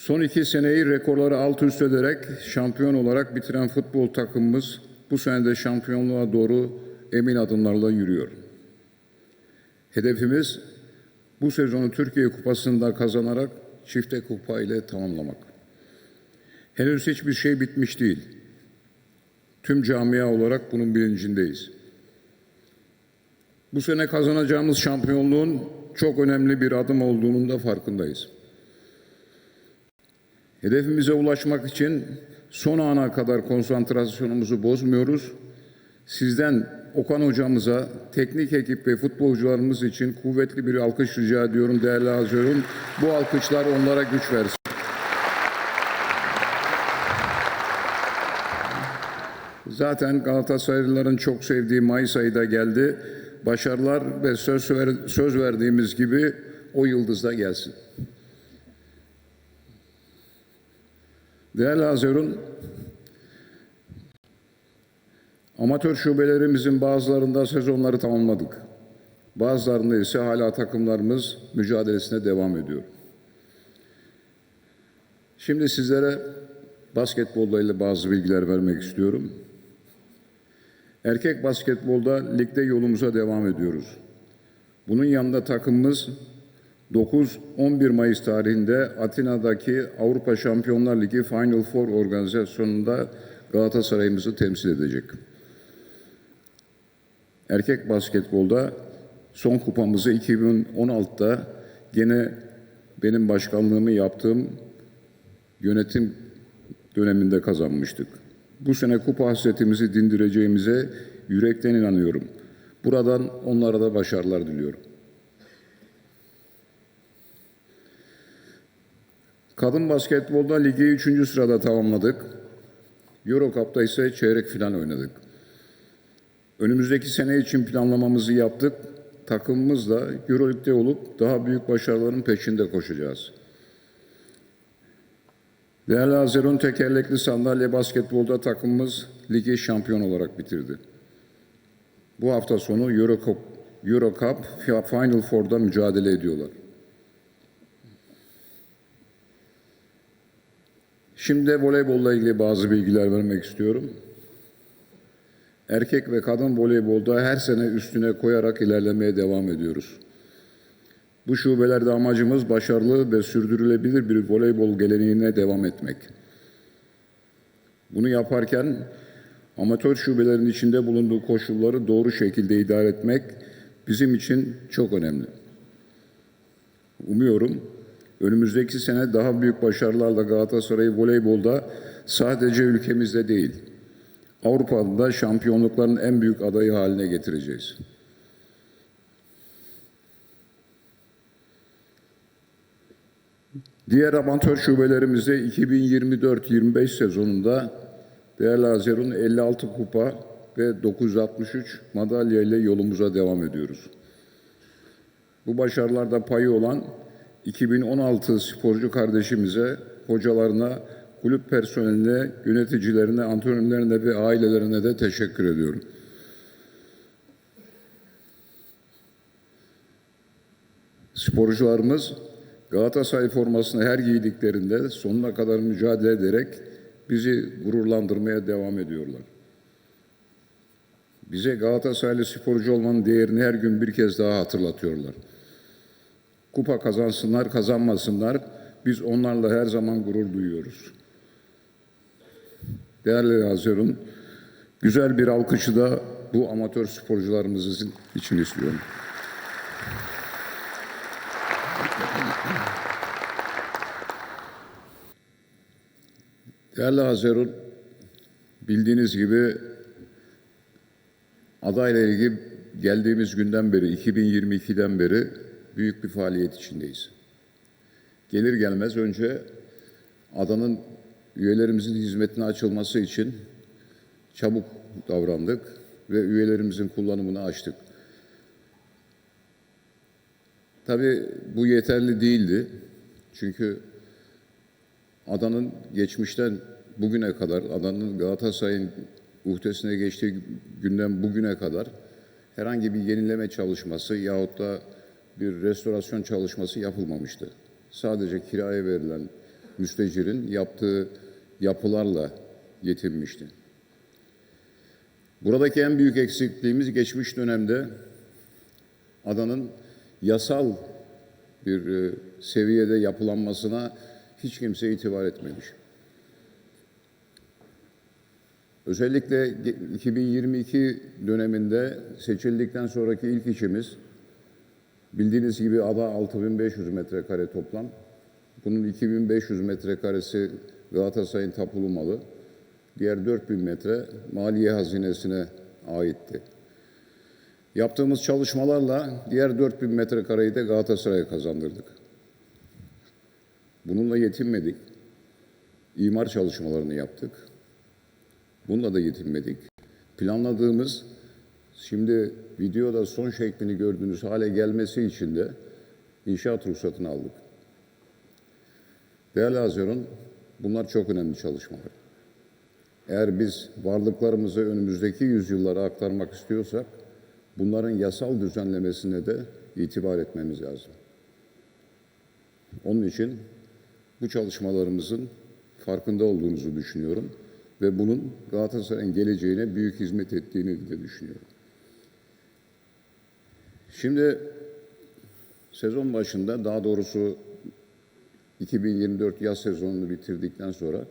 Son iki seneyi rekorları alt üst ederek şampiyon olarak bitiren futbol takımımız bu sene de şampiyonluğa doğru emin adımlarla yürüyor. Hedefimiz bu sezonu Türkiye Kupası'nda kazanarak çifte kupa ile tamamlamak. Henüz hiçbir şey bitmiş değil. Tüm camia olarak bunun bilincindeyiz. Bu sene kazanacağımız şampiyonluğun çok önemli bir adım olduğunun da farkındayız. Hedefimize ulaşmak için son ana kadar konsantrasyonumuzu bozmuyoruz. Sizden Okan hocamıza, teknik ekip ve futbolcularımız için kuvvetli bir alkış rica ediyorum değerli hazırım. Bu alkışlar onlara güç versin. Zaten Galatasaraylıların çok sevdiği Mayıs ayı da geldi. Başarılar ve söz, ver, söz verdiğimiz gibi o yıldız da gelsin. Değerli Hazirun, amatör şubelerimizin bazılarında sezonları tamamladık. Bazılarında ise hala takımlarımız mücadelesine devam ediyor. Şimdi sizlere basketbolla ilgili bazı bilgiler vermek istiyorum. Erkek basketbolda ligde yolumuza devam ediyoruz. Bunun yanında takımımız 9-11 Mayıs tarihinde Atina'daki Avrupa Şampiyonlar Ligi Final Four organizasyonunda Galatasaray'ımızı temsil edecek. Erkek basketbolda son kupamızı 2016'da gene benim başkanlığımı yaptığım yönetim döneminde kazanmıştık. Bu sene kupa hasretimizi dindireceğimize yürekten inanıyorum. Buradan onlara da başarılar diliyorum. Kadın basketbolda ligi 3. sırada tamamladık. Euro ise çeyrek final oynadık. Önümüzdeki sene için planlamamızı yaptık. Takımımızla Euroleague'de olup daha büyük başarıların peşinde koşacağız. Değerli Azerun tekerlekli sandalye basketbolda takımımız ligi şampiyon olarak bitirdi. Bu hafta sonu Euro Cup, Euro Cup Final Four'da mücadele ediyorlar. Şimdi voleybolla ilgili bazı bilgiler vermek istiyorum. Erkek ve kadın voleybolda her sene üstüne koyarak ilerlemeye devam ediyoruz. Bu şubelerde amacımız başarılı ve sürdürülebilir bir voleybol geleneğine devam etmek. Bunu yaparken amatör şubelerin içinde bulunduğu koşulları doğru şekilde idare etmek bizim için çok önemli. Umuyorum önümüzdeki sene daha büyük başarılarla Galatasaray'ı voleybolda sadece ülkemizde değil, Avrupa'da şampiyonlukların en büyük adayı haline getireceğiz. Diğer amatör şubelerimizde 2024-25 sezonunda değerli Azerun 56 kupa ve 963 madalya ile yolumuza devam ediyoruz. Bu başarılarda payı olan 2016 sporcu kardeşimize, hocalarına, kulüp personeline, yöneticilerine, antrenörlerine ve ailelerine de teşekkür ediyorum. Sporcularımız Galatasaray formasını her giydiklerinde sonuna kadar mücadele ederek bizi gururlandırmaya devam ediyorlar. Bize Galatasaraylı sporcu olmanın değerini her gün bir kez daha hatırlatıyorlar. Kupa kazansınlar, kazanmasınlar. Biz onlarla her zaman gurur duyuyoruz. Değerli Hazirun, güzel bir alkışı da bu amatör sporcularımız için istiyorum. Değerli Hazirun, bildiğiniz gibi adayla ilgili geldiğimiz günden beri, 2022'den beri büyük bir faaliyet içindeyiz. Gelir gelmez önce adanın üyelerimizin hizmetine açılması için çabuk davrandık ve üyelerimizin kullanımını açtık. Tabii bu yeterli değildi. Çünkü adanın geçmişten bugüne kadar, adanın Galatasaray'ın uhdesine geçtiği günden bugüne kadar herhangi bir yenileme çalışması yahut da bir restorasyon çalışması yapılmamıştı. Sadece kiraya verilen müstecirin yaptığı yapılarla yetinmişti. Buradaki en büyük eksikliğimiz geçmiş dönemde adanın yasal bir e, seviyede yapılanmasına hiç kimse itibar etmemiş. Özellikle ge- 2022 döneminde seçildikten sonraki ilk işimiz bildiğiniz gibi ada 6500 metrekare toplam. Bunun 2500 metrekaresi Galatasaray'ın tapulu malı. Diğer 4000 metre maliye hazinesine aitti. Yaptığımız çalışmalarla diğer 4000 metrekareyi de Galatasaray'a kazandırdık. Bununla yetinmedik. İmar çalışmalarını yaptık. Bununla da yetinmedik. Planladığımız, şimdi videoda son şeklini gördüğünüz hale gelmesi için de inşaat ruhsatını aldık. Değerli Haziran, bunlar çok önemli çalışmalar. Eğer biz varlıklarımızı önümüzdeki yüzyıllara aktarmak istiyorsak, bunların yasal düzenlemesine de itibar etmemiz lazım. Onun için bu çalışmalarımızın farkında olduğunuzu düşünüyorum ve bunun Galatasaray'ın geleceğine büyük hizmet ettiğini de düşünüyorum. Şimdi sezon başında daha doğrusu 2024 yaz sezonunu bitirdikten sonra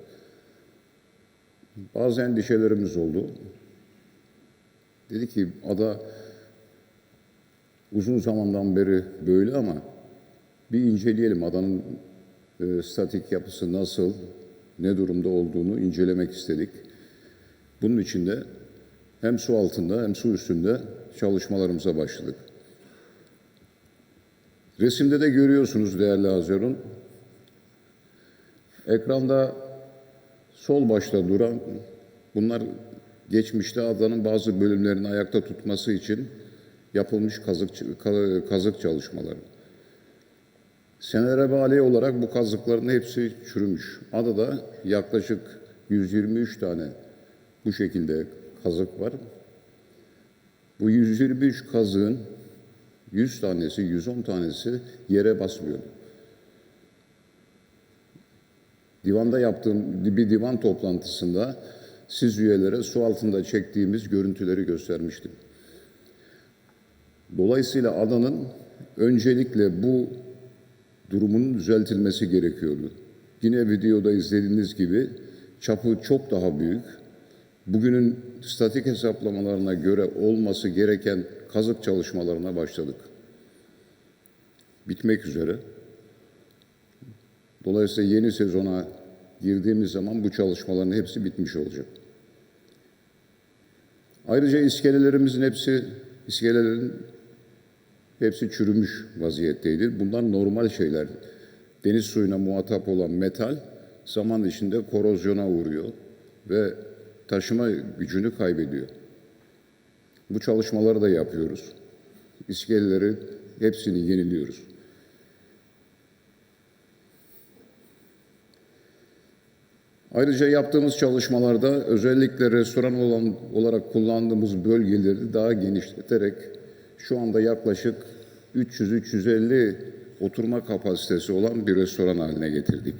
bazı endişelerimiz oldu. Dedi ki ada uzun zamandan beri böyle ama bir inceleyelim adanın e, statik yapısı nasıl, ne durumda olduğunu incelemek istedik. Bunun için de hem su altında hem su üstünde çalışmalarımıza başladık. Resimde de görüyorsunuz değerli Hazerun. Ekranda sol başta duran bunlar geçmişte adanın bazı bölümlerini ayakta tutması için yapılmış kazık, kazık çalışmaları. Senelere bağlı olarak bu kazıkların hepsi çürümüş. Adada yaklaşık 123 tane bu şekilde kazık var. Bu 123 kazığın 100 tanesi, 110 tanesi yere basmıyordu. Divanda yaptığım bir divan toplantısında siz üyelere su altında çektiğimiz görüntüleri göstermiştim. Dolayısıyla adanın öncelikle bu durumunun düzeltilmesi gerekiyordu. Yine videoda izlediğiniz gibi çapı çok daha büyük. Bugünün statik hesaplamalarına göre olması gereken kazık çalışmalarına başladık. Bitmek üzere. Dolayısıyla yeni sezona girdiğimiz zaman bu çalışmaların hepsi bitmiş olacak. Ayrıca iskelelerimizin hepsi, iskelelerin hepsi çürümüş vaziyetteydi. Bunlar normal şeyler. Deniz suyuna muhatap olan metal zaman içinde korozyona uğruyor ve taşıma gücünü kaybediyor. Bu çalışmaları da yapıyoruz. İskeleleri hepsini yeniliyoruz. Ayrıca yaptığımız çalışmalarda özellikle restoran olan, olarak kullandığımız bölgeleri daha genişleterek şu anda yaklaşık 300-350 oturma kapasitesi olan bir restoran haline getirdik.